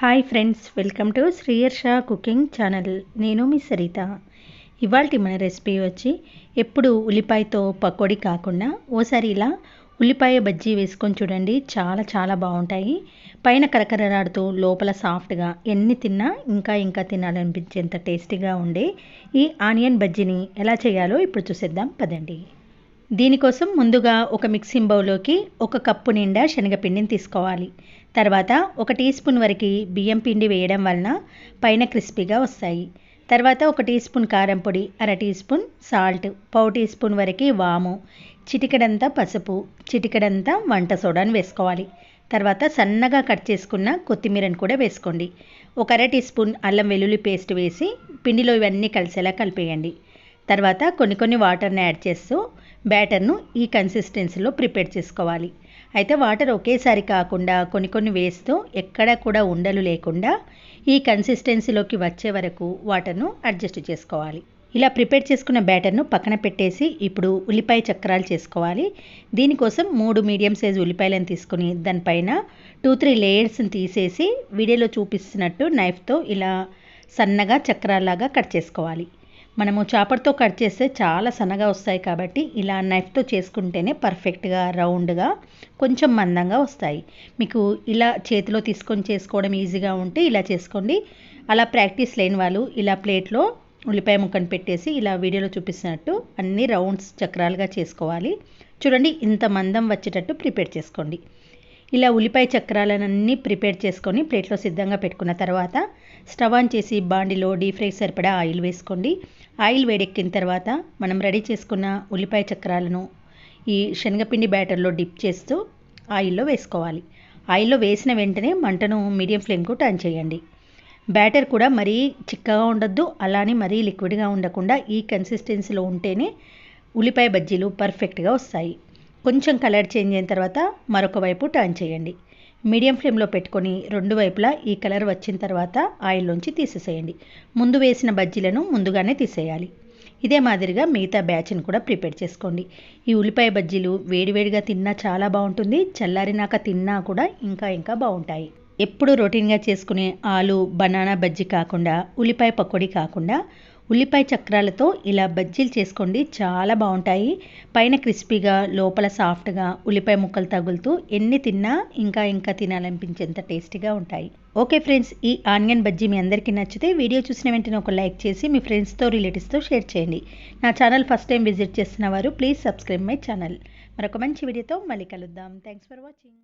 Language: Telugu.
Hi friends welcome to Sriyarsha cooking channel. నేను మీ సరిత. ఇవాళ మన రెసిపీ వచ్చి ఎప్పుడు ఉల్లిపాయతో పకోడీ కాకుండా ఓసారి ఇలా ఉల్లిపాయ బజ్జీ వేసుకొని చూడండి చాలా చాలా బాగుంటాయి. పైన కరకరలాడుతూ లోపల సాఫ్ట్గా ఎన్ని తిన్నా ఇంకా ఇంకా తినాలనిపించేంత టేస్టీగా ఉండే ఈ ఆనియన్ బజ్జీని ఎలా చేయాలో ఇప్పుడు చూసేద్దాం పదండి. దీనికోసం ముందుగా ఒక మిక్సింగ్ బౌల్లోకి ఒక కప్పు నిండా శనగపిండిని తీసుకోవాలి. తర్వాత ఒక టీ స్పూన్ వరకు బియ్యం పిండి వేయడం వలన పైన క్రిస్పీగా వస్తాయి. తర్వాత ఒక టీ స్పూన్ కారం పొడి అర టీ స్పూన్ సాల్ట్ పావు టీ స్పూన్ వరకు వాము చిటికడంతా పసుపు చిటికడంతా వంట సోడాను వేసుకోవాలి. తర్వాత సన్నగా కట్ చేసుకున్న కొత్తిమీరను కూడా వేసుకోండి. ఒక అర టీ స్పూన్ అల్లం వెల్లుల్లి పేస్ట్ వేసి పిండిలో ఇవన్నీ కలిసేలా కలిపేయండి. తర్వాత కొన్ని కొన్ని వాటర్ని యాడ్ చేస్తూ బ్యాటర్ను ఈ కన్సిస్టెన్సీలో ప్రిపేర్ చేసుకోవాలి. అయితే వాటర్ ఒకేసారి కాకుండా కొన్ని కొన్ని వేస్తూ ఎక్కడ కూడా ఉండలు లేకుండా ఈ కన్సిస్టెన్సీలోకి వచ్చే వరకు వాటర్ను అడ్జస్ట్ చేసుకోవాలి. ఇలా ప్రిపేర్ చేసుకున్న బ్యాటర్ను పక్కన పెట్టేసి ఇప్పుడు ఉల్లిపాయ చక్రాలు చేసుకోవాలి. దీనికోసం మూడు మీడియం సైజు ఉల్లిపాయలను తీసుకుని దానిపైన టూ త్రీ లేయర్స్ని తీసేసి వీడియోలో చూపిస్తున్నట్టు నైఫ్తో ఇలా సన్నగా చక్రాల్లాగా కట్ చేసుకోవాలి. మనము చాపర్తో కట్ చేస్తే చాలా సన్నగా వస్తాయి కాబట్టి ఇలా నైఫ్తో చేసుకుంటేనే పర్ఫెక్ట్గా రౌండ్గా కొంచెం మందంగా వస్తాయి. మీకు ఇలా చేతిలో తీసుకొని చేసుకోవడం ఈజీగా ఉంటే ఇలా చేసుకోండి. అలా ప్రాక్టీస్ లేని వాళ్ళు ఇలా ప్లేట్లో ఉల్లిపాయ ముక్కను పెట్టేసి ఇలా వీడియోలో చూపిస్తున్నట్టు అన్ని రౌండ్స్ చక్రాలుగా చేసుకోవాలి. చూడండి ఇంత మందం వచ్చేటట్టు ప్రిపేర్ చేసుకోండి. ఇలా ఉల్లిపాయ చక్రాలన్నీ ప్రిపేర్ చేసుకొని ప్లేట్లో సిద్ధంగా పెట్టుకున్న తర్వాత స్టవ్ ఆన్ చేసి బాండిలో డీప్ ఫ్రై సరిపడా ఆయిల్ వేసుకోండి. ఆయిల్ వేడెక్కిన తర్వాత మనం రెడీ చేసుకున్న ఉల్లిపాయ చక్రాలను ఈ శనగపిండి బ్యాటర్లో డిప్ చేస్తూ ఆయిల్లో వేసుకోవాలి. ఆయిల్లో వేసిన వెంటనే మంటను మీడియం ఫ్లేమ్కు టర్న్ చేయండి. బ్యాటర్ కూడా మరీ చిక్కగా ఉండొద్దు అలానే మరీ లిక్విడ్గా ఉండకుండా ఈ కన్సిస్టెన్సీలో ఉంటేనే ఉల్లిపాయ బజ్జీలు పర్ఫెక్ట్గా వస్తాయి. కొంచెం కలర్ చేంజ్ అయిన తర్వాత మరొక వైపు టర్న్ చేయండి. మీడియం ఫ్లేమ్లో పెట్టుకొని రెండు వైపులా ఈ కలర్ వచ్చిన తర్వాత ఆయిల్లోంచి తీసేసేయండి. ముందు వేసిన బజ్జీలను ముందుగానే తీసేయాలి. ఇదే మాదిరిగా మిగతా బ్యాచ్ని కూడా ప్రిపేర్ చేసుకోండి. ఈ ఉల్లిపాయ బజ్జీలు వేడివేడిగా తిన్నా చాలా బాగుంటుంది. చల్లారినాక తిన్నా కూడా ఇంకా ఇంకా బాగుంటాయి. ఎప్పుడు రొటీన్గా చేసుకునే ఆలు బనానా బజ్జీ కాకుండా ఉల్లిపాయ పకోడీ కాకుండా ఉల్లిపాయ చక్రాలతో ఇలా బజ్జీలు చేసుకోండి. చాలా బాగుంటాయి. పైన క్రిస్పీగా లోపల సాఫ్ట్గా ఉల్లిపాయ ముక్కలు తగులుతూ ఎన్ని తిన్నా ఇంకా ఇంకా తినాలనిపించేంత టేస్టీగా ఉంటాయి. ఓకే ఫ్రెండ్స్ ఈ ఆనియన్ బజ్జీ మీ అందరికీ నచ్చితే వీడియో చూసిన వెంటనే ఒక లైక్ చేసి మీ ఫ్రెండ్స్తో రిలేటివ్స్తో షేర్ చేయండి. నా ఛానల్ ఫస్ట్ టైం విజిట్ చేస్తున్న వారు ప్లీజ్ సబ్స్క్రైబ్ మై ఛానల్. మరొక మంచి వీడియోతో మళ్ళీ కలుద్దాం. Thanks for watching.